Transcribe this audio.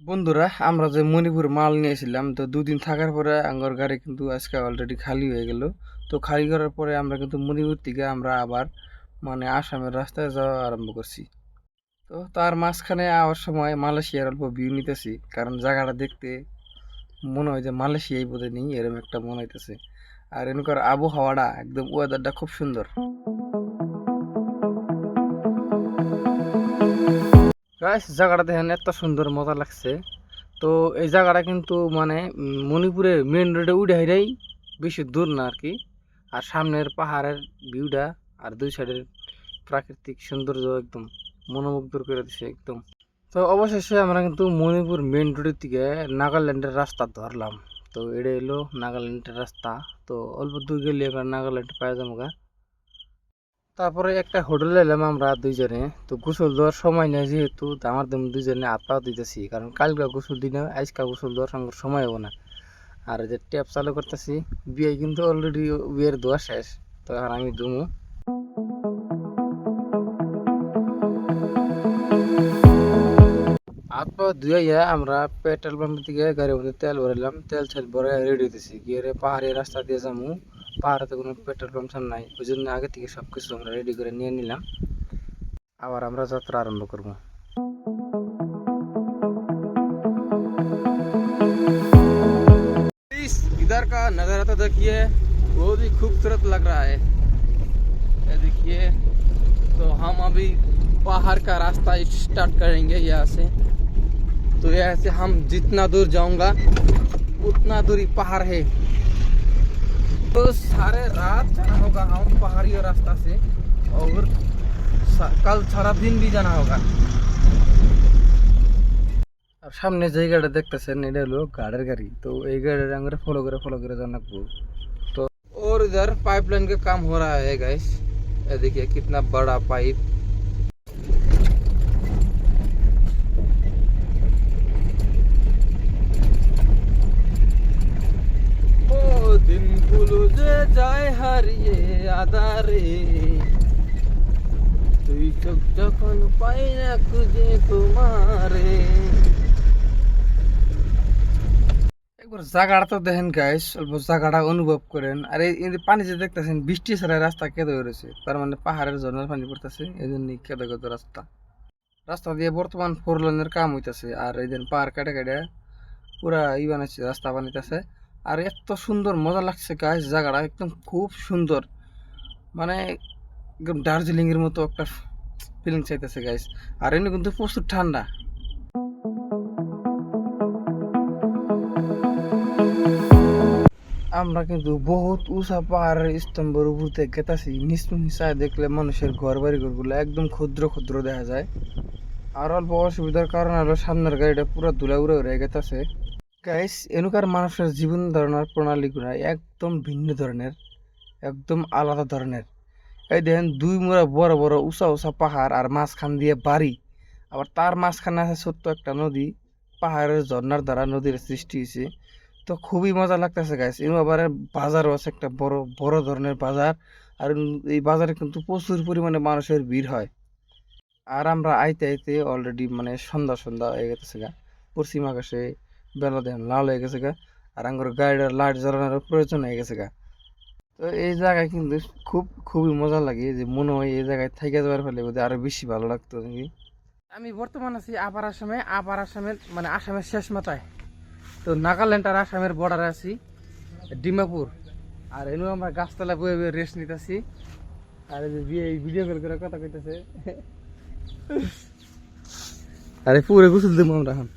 বন্ধুরা, আমরা যে মণিপুর মাল নিয়েছিলাম তো দুদিন থাকার পরে আঙ্গর গাড়ি কিন্তু আজকে অলরেডি খালি হয়ে গেল। তো খালি করার পরে আমরা কিন্তু মণিপুর থেকে আমরা আবার মানে আসামের রাস্তায় যাওয়া আরম্ভ করছি। তো তার মাঝখানে আওয়ার সময় মালয়েশিয়ার অল্প ভিউ নিতেছি, কারণ জায়গাটা দেখতে মনে হয় যে মালয়েশিয়াই বোধহয় নেই এরকম একটা মনে হইতেছে। আর এনকার আবহাওয়াটা, একদম ওয়েদারটা খুব সুন্দর। গাইস জায়গাটা দেখেন, এত সুন্দর, মজা লাগছে। তো এই জায়গাটা কিন্তু মানে মণিপুরের মেন রোডে উঠে হেরাই বেশি দূর না আর কি। আর সামনের পাহাড়ের ভিউটা আর দুই সাইডের প্রাকৃতিক সৌন্দর্য একদম মনোমুগ্ধ করে দিছে একদম। তো অবশেষে আমরা কিন্তু মণিপুর মেন রোডের থেকে নাগাল্যান্ডের রাস্তা ধরলাম। তো এটা এলো নাগাল্যান্ডের রাস্তা। তো অল্প দূর গেলে আমরা নাগাল্যান্ড পাওয়া যাব গা। তারপরে একটা হোটেলে এলাম আমরা দুইজনে। তো গোসল দেওয়ার সময় নেই যেহেতু আমার দম দুইজনে হাত পাও দিতেছি কারণ কালকা গোসল দিনে আজকা গোসল দেওয়ার সঙ্গে সময় হব না। আর যে ট্যাপ চালু করতেছি, বিয়ে কিন্তু অলরেডি বিয়ের দোয়া শেষ, তো এখন আমি দুমু হাত পা ধুইয়া আমরা পেট্রোল পাম্পের দিকে গাড়ির মধ্যে তেল ভরাইলাম। তেল ছেল ভরে রেডি হইতেছি। গিয়ে পাহাড়ি রাস্তা দিয়ে যাব পাহাড়ে কোনো পেট্রোল পাম্প সাম নাই ওই জন্য আগে থেকে সব কিছু আমরা রেডি করে নিয়ে নিলাম আবার আমরা যাত্রা আরম্ভ করবো इधर का नज़ारा तो देखिए बहुत ही खूबसूरत लग रहा है ये देखिए तो हम अभी पहाड़ का रास्ता स्टार्ट करेंगे यहाँ से तो यहाँ से हम जितना दूर जाऊंगा उतना दूरी पहाड़ है तो सारे रात जाना होगा हम पहाड़ी रास्ता से और सा- कल सारा दिन भी जाना होगा আর সামনে যে গাড়ি দেখতেছেন এটা হলো গাড়ির গাড়ি তো এই গাড়ির আমরা ফলো করে ফলো করে জানাবো तो और इधर पाइपलाइन का काम हो रहा है गैस ये देखिए कितना बड़ा पाइप যে হারিয়ে আদারে তুই চোখ যখন পাই না খুঁজে তোমারে। একবার দেখেন গাইস অল্প জায়গাটা অনুভব করেন। আর এই পানি যে দেখতেছেন, বৃষ্টি ছাড়া রাস্তা কেঁদে রয়েছে তার মানে পাহাড়ের ঝর্ণার পানি পড়তেছে এই জন্যই কেঁদে কেঁদে রাস্তা। রাস্তা দিয়ে বর্তমান ফোর লেনের কাম হইতাছে, আর এই দিন পাহাড় কাটে কাটে পুরা ই বানাইছে, রাস্তা বানাইতেছে। আর এত সুন্দর, মজা লাগছে গাইস জায়গাটা একদম খুব সুন্দর। মানে একদম দার্জিলিং এর মতো একটা ফিলিং চাইতেছে গাইস আর এমনি কিন্তু প্রচুর ঠান্ডা। আমরা কিন্তু বহুত উঁচা পাহাড়ের স্তম্ভের উপর থেকে গেতাছি। নিচ নিচায় দেখলে মানুষের ঘর বাড়ি ঘরগুলো একদম ক্ষুদ্র ক্ষুদ্র দেখা যায়। আর অল্প অসুবিধার কারণ হলো সামনের গাড়িটা পুরো ধুলা উড়ে উড়ে গেতাছে। গাইস এনুকার মানুষের জীবন ধারণার প্রণালীগুলো একদম ভিন্ন ধরনের, একদম আলাদা ধরনের। এই দেখেন, দুই মোড়া বড় বড় উঁচা উঁচা পাহাড় আর মাঝখান দিয়ে বাড়ি। আবার তার মাঝখানে আছে ছোট্ট একটা নদী, পাহাড়ের ঝর্ণার দ্বারা নদীর সৃষ্টি হয়েছে তো খুবই মজা লাগতেছে গাইস এবং আবার বাজারও আছে একটা বড় বড় ধরনের বাজার। আর এই বাজারে কিন্তু প্রচুর পরিমাণে মানুষের ভিড় হয়। আর আমরা আইতে আইতে অলরেডি মানে সন্ধ্যা সন্ধ্যা হয়ে গেছে গা। পশ্চিম আকাশে বেলা দেখেন লাল হয়ে গেছে গা। আর আঙ্গুর গাড়ির লাইট জ্বালানোর প্রয়োজন হয়ে গেছে গা। তো এই জায়গায় কিন্তু খুব খুবই মজা লাগে যে মনে হয় এই জায়গায় থেকে যাওয়ার ফলে বোধহয় আরও বেশি ভালো লাগতো নাকি? আমি বর্তমান আছি আপার আসামে আপার আসামের মানে আসামের শেষ মাথায়। তো নাগাল্যান্ড আর আসামের বর্ডারে আছি ডিমাপুর। আর এনু আমরা গাছতলা বয়ে বয়ে রেস্ট নিতেছি। আর এই যে বিয়ে ভিডিও কল করে কথা কইতেছে। আরে পুরো গোসল দেবো আমরা এখন।